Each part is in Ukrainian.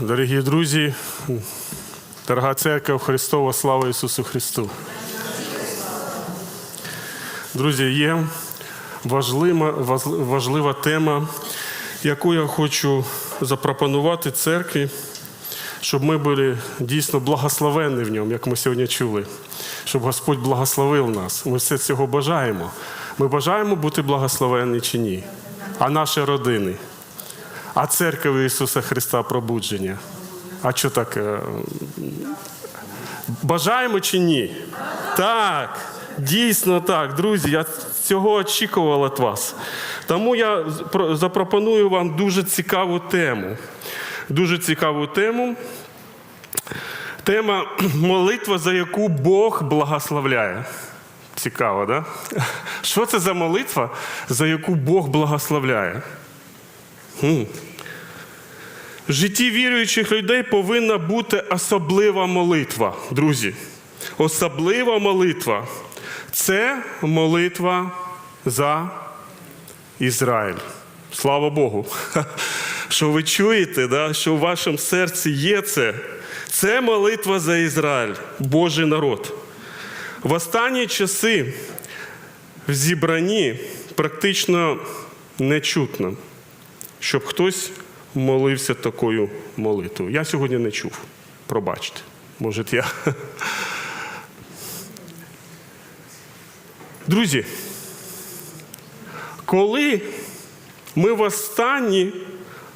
Дорогі друзі, дорога церква Христова, слава Ісусу Христу. Друзі, є важлива, важлива тема, яку я хочу запропонувати церкві, щоб ми були дійсно благословенні в ньому, як ми сьогодні чули, щоб Господь благословив нас. Ми все цього бажаємо. Ми бажаємо бути благословенні чи ні, а наші родини. А церква Ісуса Христа пробудження. А що так? Бажаємо чи ні? Так, дійсно так, друзі. Я цього очікував від вас. Тому я запропоную вам дуже цікаву тему. Дуже цікаву тему. Тема молитва, за яку Бог благословляє. Цікаво, да? Що це за молитва, за яку Бог благословляє? В житті віруючих людей повинна бути особлива молитва, друзі. Особлива молитва це молитва за Ізраїль. Слава Богу. Що ви чуєте, да? що в вашому серці є це. Це молитва за Ізраїль, Божий народ. В останні часи в зібранні практично не чутно щоб хтось молився такою молитвою. Я сьогодні не чув. Пробачте, може, я. Друзі, коли ми востаннє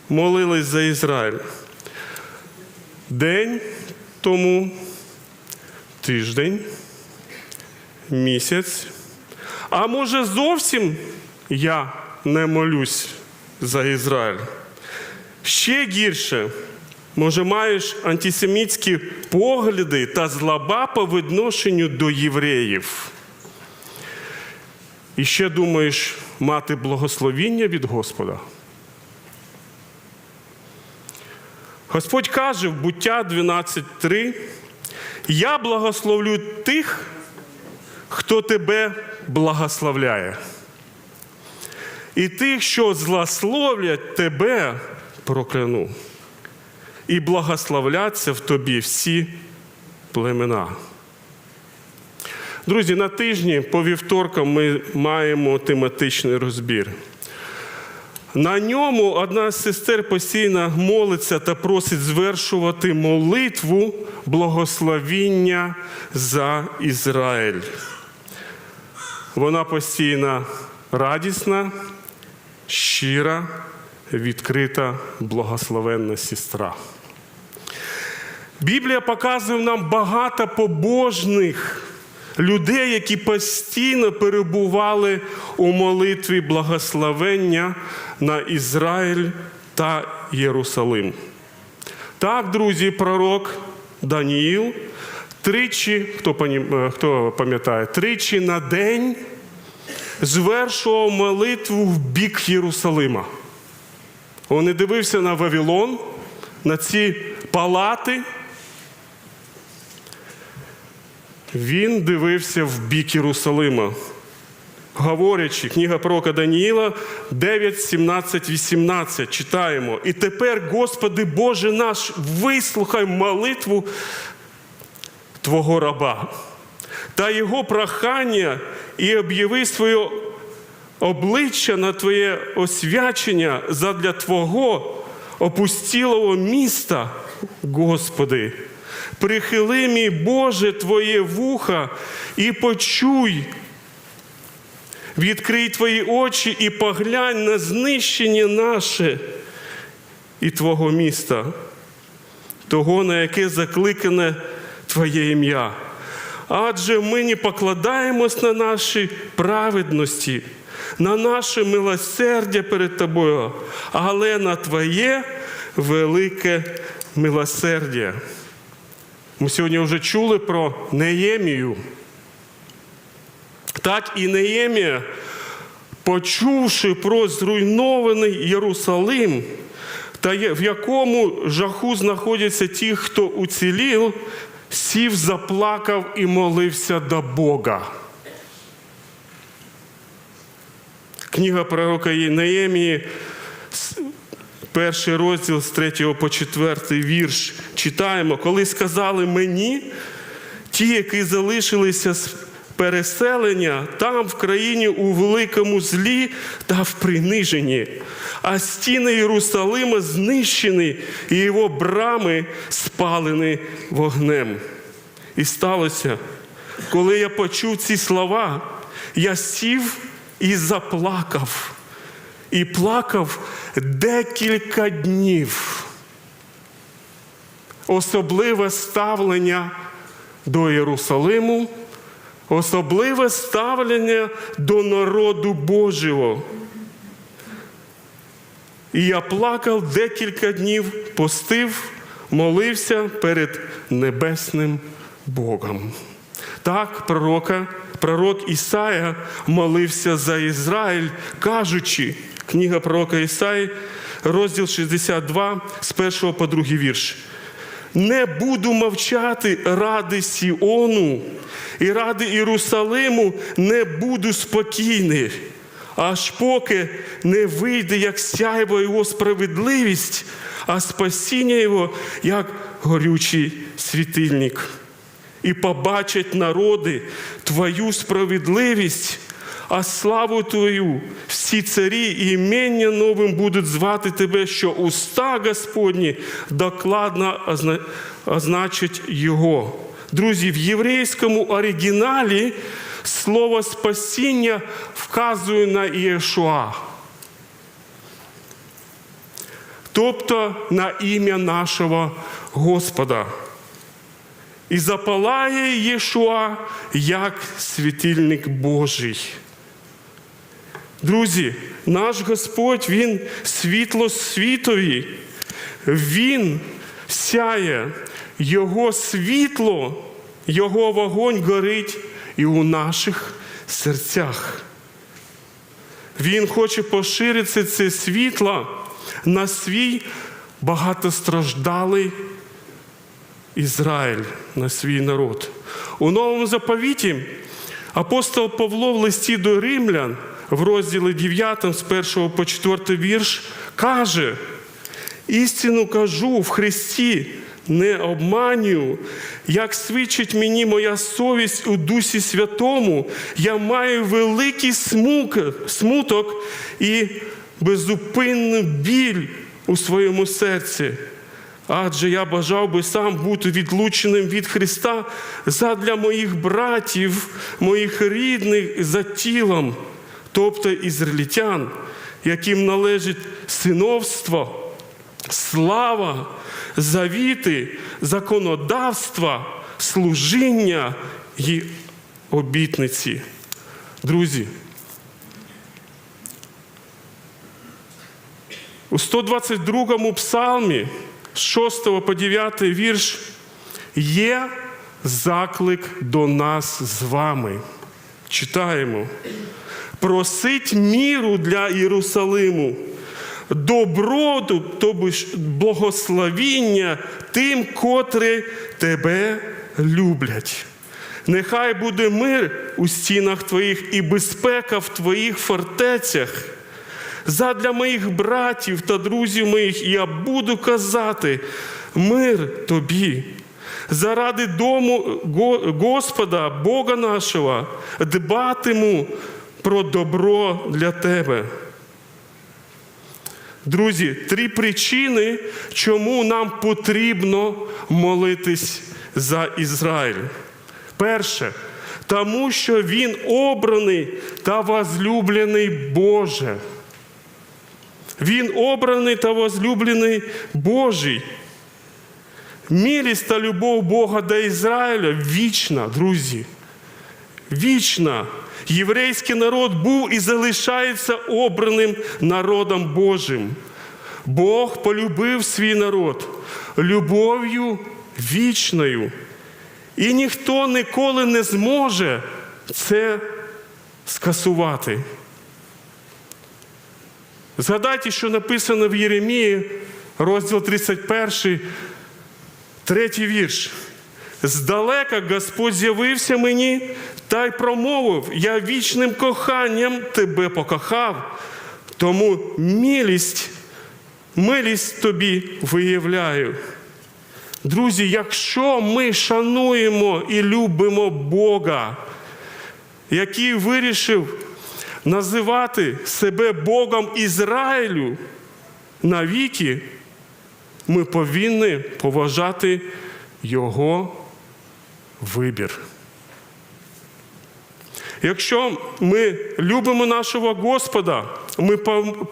молились за Ізраїль, день тому, тиждень, місяць, а може зовсім я не молюсь за Ізраїль. Ще гірше, може, маєш антисемітські погляди та злоба по відношенню до євреїв. І ще думаєш мати благословіння від Господа. Господь каже в буття 12.3: Я благословлю тих, хто тебе благословляє. І тих, що злословлять тебе, прокляну. І благословляться в тобі всі племена. Друзі, на тижні по вівторкам ми маємо тематичний розбір. На ньому одна з сестер постійно молиться та просить звершувати молитву благословіння за Ізраїль. Вона постійно радісна, щира, відкрита, благословенна сестра. Біблія показує нам багато побожних людей, які постійно перебували у молитві благословення на Ізраїль та Єрусалим. Так, друзі, пророк Даніїл тричі, хто е, пам'ятає, тричі на день звершував молитву в бік Єрусалима. Він не дивився на Вавилон, на ці палати. Він дивився в бік Єрусалима. Говорячи, книга пророка Даніїла 9, 17, 18 читаємо. І тепер, Господи Боже наш, вислухай молитву Твого раба та його прохання і об'яви своє обличчя на Твоє освячення задля Твого опустілого міста, Господи. Прихили мій Боже Твоє вуха і почуй. Відкрий твої очі і поглянь на знищення наше і Твого міста, того, на яке закликане Твоє ім'я. Адже ми не покладаємось на наші праведності, на наше милосердя перед Тобою, але на Твоє велике милосердя. Ми сьогодні вже чули про Неємію. Так і Неємія, почувши про зруйнований Єрусалим, та в якому жаху знаходяться ті, хто уцілів, сів, заплакав і молився до Бога. Книга пророка Неємії перший розділ з 3 по 4 вірш. Читаємо, коли сказали мені, ті, які залишилися з переселення там, в країні у великому злі та в приниженні, а стіни Єрусалима знищені, і його брами спалені вогнем. І сталося, коли я почув ці слова, я сів і заплакав, і плакав декілька днів. Особливе ставлення до Єрусалиму, особливе ставлення до народу Божого. І я плакав декілька днів, постив, молився перед небесним Богом. Так, пророка, пророк Ісая молився за Ізраїль, кажучи, книга пророка Ісаї, розділ 62, з 1 по 2 вірш. Не буду мовчати ради Сіону і ради Єрусалиму не буду спокійний, аж поки не вийде, як сяйво його справедливість, а спасіння його, як горючий світильник. І побачать народи Твою справедливість, а славу Твою всі царі і імення новим будуть звати Тебе, що уста Господні докладно озна- означать Його. Друзі, в єврейському оригіналі слово спасіння вказує на Іешуа, тобто на ім'я нашого Господа. І запалає Єшуа як світильник Божий. Друзі, наш Господь, Він світло світові, Він сяє, Його світло, Його вогонь горить і у наших серцях. Він хоче поширити це світло на свій багатостраждалий Ізраїль, на свій народ. У новому заповіті апостол Павло в листі до римлян в розділі 9 з 1 по 4 вірш каже: істину кажу в Христі, не обманюю, як свідчить мені моя совість у Дусі Святому, я маю великий смук, смуток і безупинну біль у своєму серці. Адже я бажав би сам бути відлученим від Христа задля моїх братів, моїх рідних за тілом, тобто ізраїльтян, яким належить синовство, слава, завіти, законодавства, служіння і обітниці. Друзі, у 122 псалмі з 6 по 9 вірш є заклик до нас з вами. Читаємо. Просить міру для Єрусалиму, доброту, тобто благословіння тим, котрі тебе люблять. Нехай буде мир у стінах твоїх і безпека в твоїх фортецях. Задля моїх братів та друзів моїх я буду казати мир тобі. Заради дому Господа, Бога нашого, дбатиму про добро для тебе. Друзі, три причини, чому нам потрібно молитись за Ізраїль. Перше, тому що він обраний та возлюблений Боже. Він обраний та возлюблений Божий. Милість та любов Бога до Ізраїля вічна, друзі. Вічна. Єврейський народ був і залишається обраним народом Божим. Бог полюбив свій народ любов'ю вічною. І ніхто ніколи не зможе це скасувати. Згадайте, що написано в Єремії, розділ 31, третій вірш. Здалека Господь з'явився мені та й промовив: Я вічним коханням тебе покохав, тому милість милість тобі виявляю. Друзі, якщо ми шануємо і любимо Бога, який вирішив називати себе Богом Ізраїлю навіки, ми повинні поважати Його вибір. Якщо ми любимо нашого Господа, ми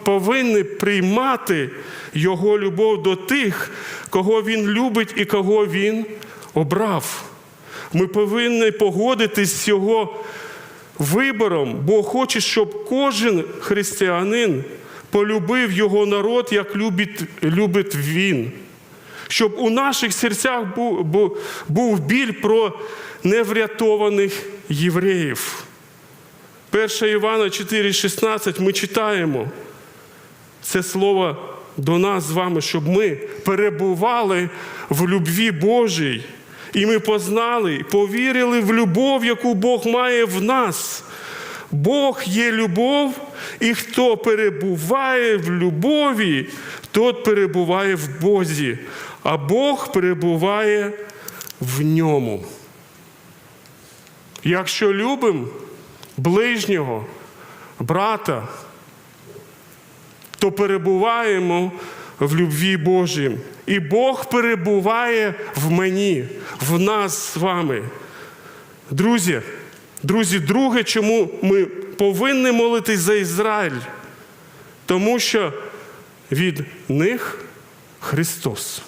повинні приймати Його любов до тих, кого Він любить і кого Він обрав. Ми повинні погодитись з Його вибором, бо хоче, щоб кожен християнин полюбив Його народ, як любить, любить Він. Щоб у наших серцях був, був, біль про неврятованих євреїв. 1 Івана 4,16 ми читаємо це слово до нас з вами, щоб ми перебували в любві Божій. І ми познали, повірили в любов, яку Бог має в нас. Бог є любов, і хто перебуває в любові, тот перебуває в Бозі, а Бог перебуває в ньому. Якщо любимо ближнього, брата, то перебуваємо в любві Божій. І Бог перебуває в мені, в нас з вами. Друзі, друзі, друге, чому ми повинні молитись за Ізраїль? Тому що від них Христос.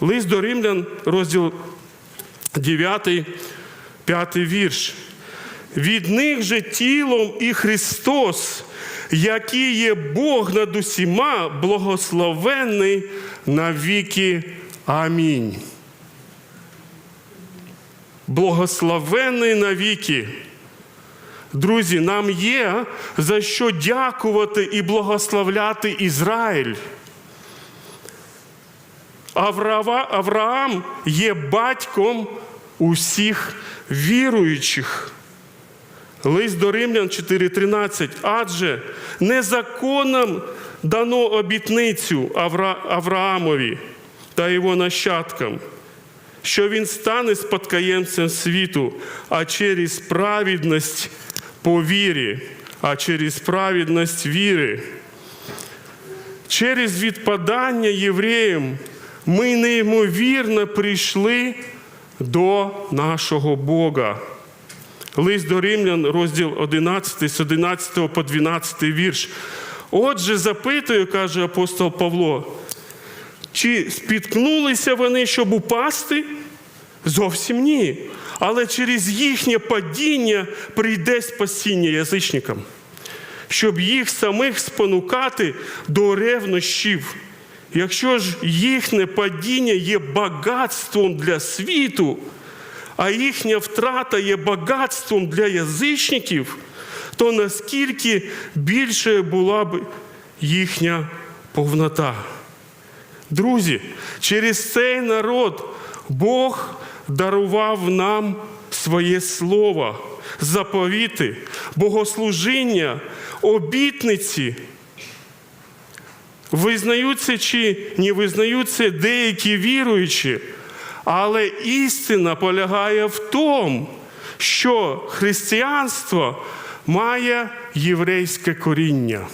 Лист до Римлян, розділ 9, 5 вірш. Від них же тілом і Христос, який є Бог над усіма, благословенний на віки. Амінь. Благословенний на віки. Друзі, нам є за що дякувати і благословляти Ізраїль. Авраам є батьком усіх віруючих. Лист до Римлян 4:13. Адже незаконом дано обітницю Авра... Авраамові та його нащадкам, що він стане спадкоємцем світу, а через праведність по вірі, а через праведність віри. Через відпадання євреям ми неймовірно прийшли до нашого Бога. Лист до Римлян, розділ 11, з 11 по 12 вірш. Отже, запитую, каже апостол Павло, чи спіткнулися вони, щоб упасти? Зовсім ні. Але через їхнє падіння прийде спасіння язичникам, щоб їх самих спонукати до ревнощів. Якщо ж їхнє падіння є багатством для світу, а їхня втрата є багатством для язичників, то наскільки більше була б їхня повнота. Друзі, через цей народ Бог дарував нам своє слово, заповіти, богослужіння, обітниці. Визнаються чи не визнаються деякі віруючі, але істина полягає в тому, що християнство має єврейське коріння.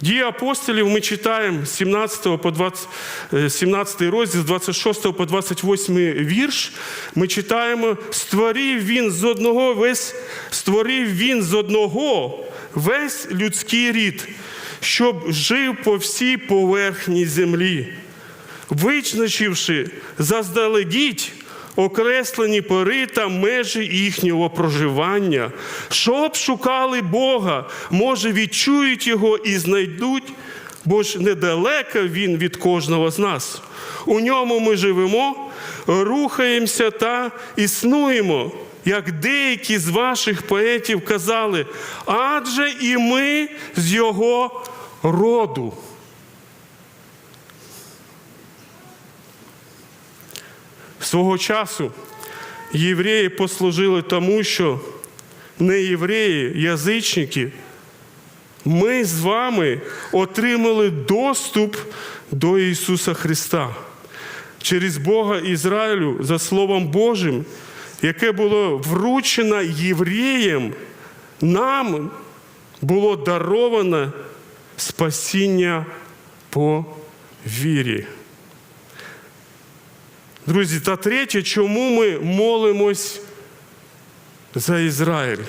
Дії апостолів ми читаємо з 17 по 20, е, 17 розділ, з 26 по 28 вірш. Ми читаємо: створив він з одного весь, створив він з одного весь людський рід, щоб жив по всій поверхні землі, визначивши заздалегідь окреслені пори та межі їхнього проживання, щоб шукали Бога, може, відчують Його і знайдуть, бо ж недалеко Він від кожного з нас. У ньому ми живемо, рухаємося та існуємо. Як деякі з ваших поетів казали, адже і ми з його роду. Свого часу євреї послужили тому, що не євреї, язичники, ми з вами отримали доступ до Ісуса Христа через Бога Ізраїлю за Словом Божим, яке було вручено євреям, нам було даровано спасіння по вірі. Друзі, та третє, чому ми молимось за Ізраїль?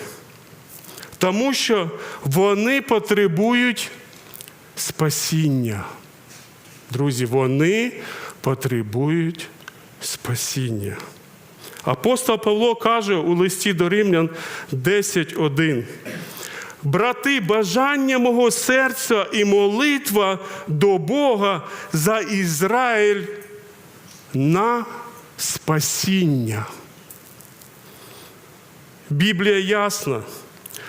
Тому що вони потребують спасіння. Друзі, вони потребують спасіння. Апостол Павло каже у листі до Римлян 10.1. Брати, бажання мого серця і молитва до Бога за Ізраїль на спасіння. Біблія ясна.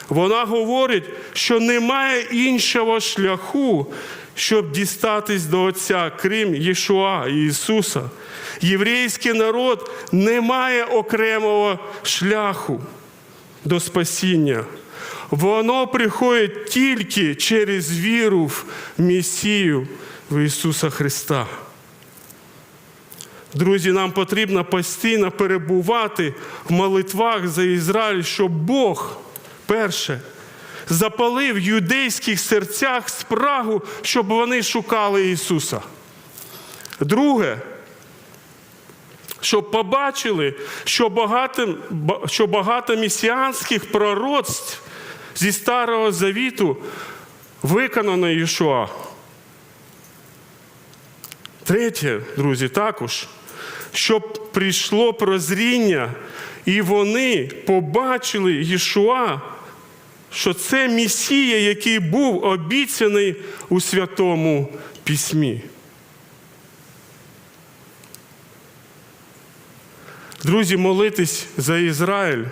Вона говорить, що немає іншого шляху, щоб дістатись до Отця, крім Єшуа і Ісуса. Єврейський народ не має окремого шляху до спасіння. Воно приходить тільки через віру в Месію в Ісуса Христа. Друзі, нам потрібно постійно перебувати в молитвах за Ізраїль, щоб Бог, перше, запалив в юдейських серцях спрагу, щоб вони шукали Ісуса. Друге, щоб побачили, що багато, ба- що багато месіанських пророцтв зі Старого Завіту виконано Ішуа. Третє, друзі, також, щоб прийшло прозріння, і вони побачили Єшуа, що це Месія, який був обіцяний у Святому Письмі. Друзі, молитись за Ізраїль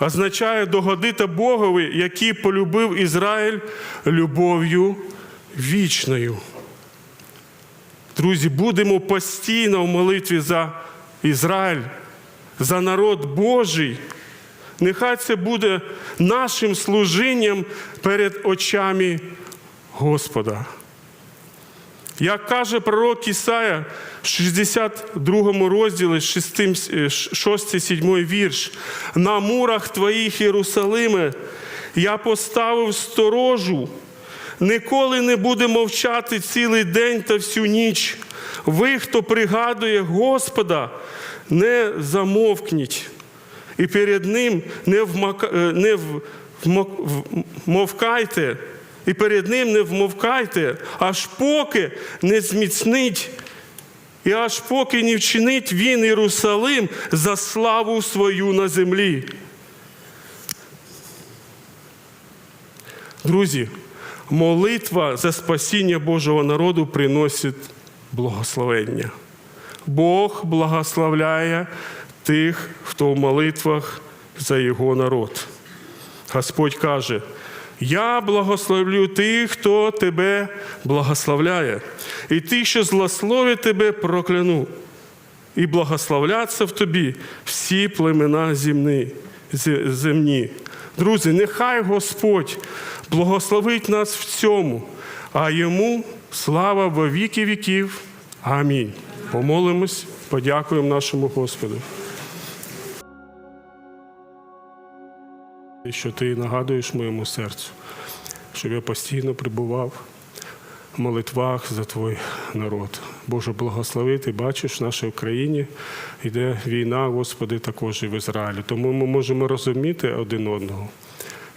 означає догодити Богові, який полюбив Ізраїль любов'ю вічною. Друзі, будемо постійно в молитві за Ізраїль, за народ Божий. Нехай це буде нашим служінням перед очами Господа. Як каже пророк Ісая в 62 розділі, 6-7 вірш, на мурах твоїх Єрусалиме я поставив сторожу, ніколи не буде мовчати цілий день та всю ніч. Ви, хто пригадує Господа, не замовкніть, і перед Ним не, е, не вмовкайте, і перед Ним не вмовкайте, аж поки не зміцнить, і аж поки не вчинить Він Єрусалим за славу свою на землі. Друзі, молитва за спасіння Божого народу приносить благословення. Бог благословляє тих, хто в молитвах за його народ. Господь каже: Я благословлю тих, хто тебе благословляє, і тих, що злословить тебе, прокляну. І благословляться в тобі всі племена земні. земні. Друзі, нехай Господь благословить нас в цьому, а йому слава во віки віків. Амінь. Помолимось, подякуємо нашому Господу. Що ти нагадуєш моєму серцю, щоб я постійно прибував молитвах за твій народ. Боже, благослови, ти бачиш, в нашій Україні йде війна, Господи, також і в Ізраїлі. Тому ми можемо розуміти один одного.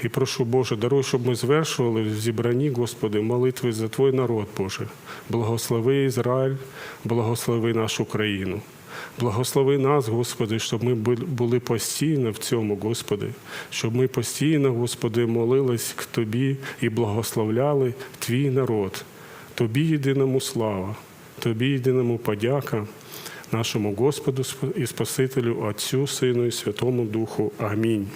І прошу, Боже, даруй, щоб ми звершували в зібранні, Господи, молитви за Твій народ, Боже. Благослови Ізраїль, благослови нашу країну. Благослови нас, Господи, щоб ми були постійно в цьому, Господи, щоб ми постійно, Господи, молились к Тобі і благословляли Твій народ. Тобі єдиному слава, Тобі єдиному подяка, нашому Господу і Спасителю, Отцю, Сину і Святому Духу. Амінь.